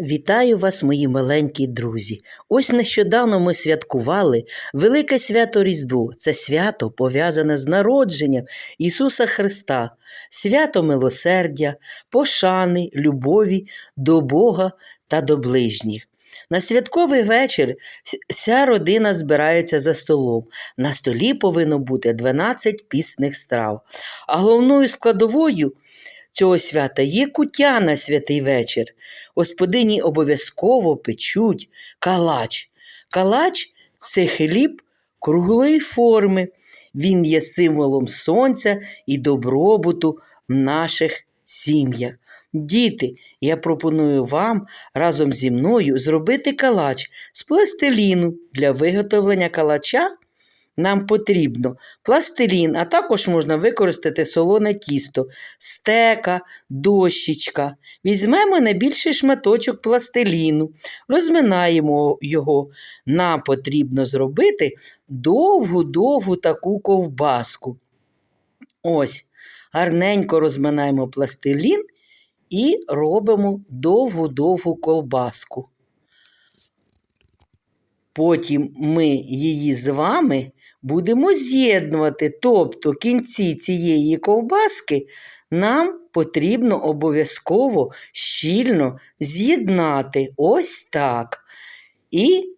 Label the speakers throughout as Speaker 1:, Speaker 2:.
Speaker 1: Вітаю вас, мої маленькі друзі. Ось нещодавно ми святкували Велике свято Різдво. Це свято пов'язане з народженням Ісуса Христа, свято милосердя, пошани, любові до Бога та до ближніх. На святковий вечір вся родина збирається за столом. На столі повинно бути 12 пісних страв. А головною складовою цього свята є куття на святий вечір. Господині обов'язково печуть калач. Калач це хліб круглої форми. Він є символом сонця і добробуту в наших сім'ях. Діти, я пропоную вам разом зі мною зробити калач з пластиліну. Для виготовлення калача нам потрібно пластилін, а також можна використати солоне тісто, стека, дощечка. Візьмемо найбільший шматочок пластиліну, розминаємо його. Нам потрібно зробити довгу-довгу таку ковбаску. Ось, гарненько розминаємо пластилін і робимо довгу-довгу колбаску. Потім ми її з вами будемо з'єднувати, тобто кінці цієї ковбаски нам потрібно обов'язково щільно з'єднати ось так і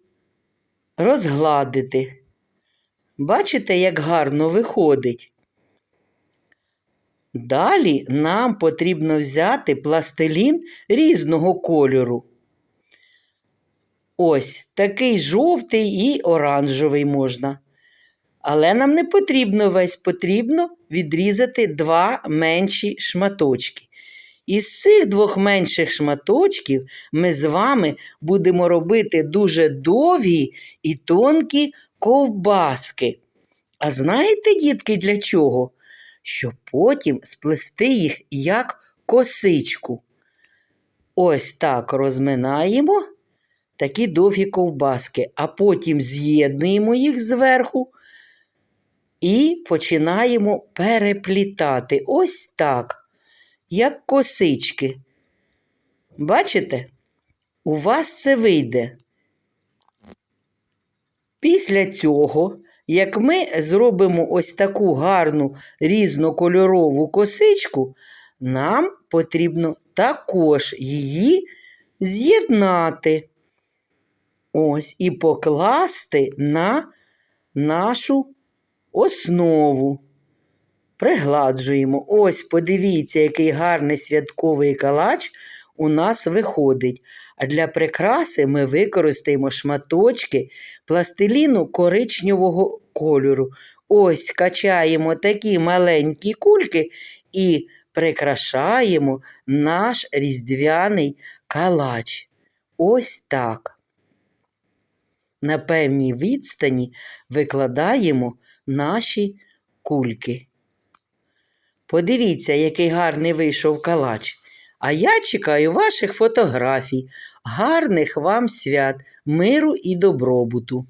Speaker 1: розгладити. Бачите, як гарно виходить? Далі нам потрібно взяти пластилін різного кольору. Ось такий жовтий і оранжевий можна. Але нам не потрібно весь потрібно відрізати два менші шматочки. Із цих двох менших шматочків ми з вами будемо робити дуже довгі і тонкі ковбаски. А знаєте, дітки, для чого? Щоб потім сплести їх як косичку. Ось так розминаємо такі довгі ковбаски, а потім з'єднуємо їх зверху і починаємо переплітати. Ось так, як косички. Бачите? У вас це вийде. Після цього, як ми зробимо ось таку гарну різнокольорову косичку, нам потрібно також її з'єднати. Ось і покласти на нашу основу. Пригладжуємо. Ось подивіться, який гарний святковий калач у нас виходить. А для прикраси ми використаємо шматочки пластиліну коричневого кольору. Ось качаємо такі маленькі кульки і прикрашаємо наш різдвяний калач. Ось так. На певній відстані викладаємо наші кульки. Подивіться, який гарний вийшов калач. А я чекаю ваших фотографій. Гарних вам свят, миру і добробуту.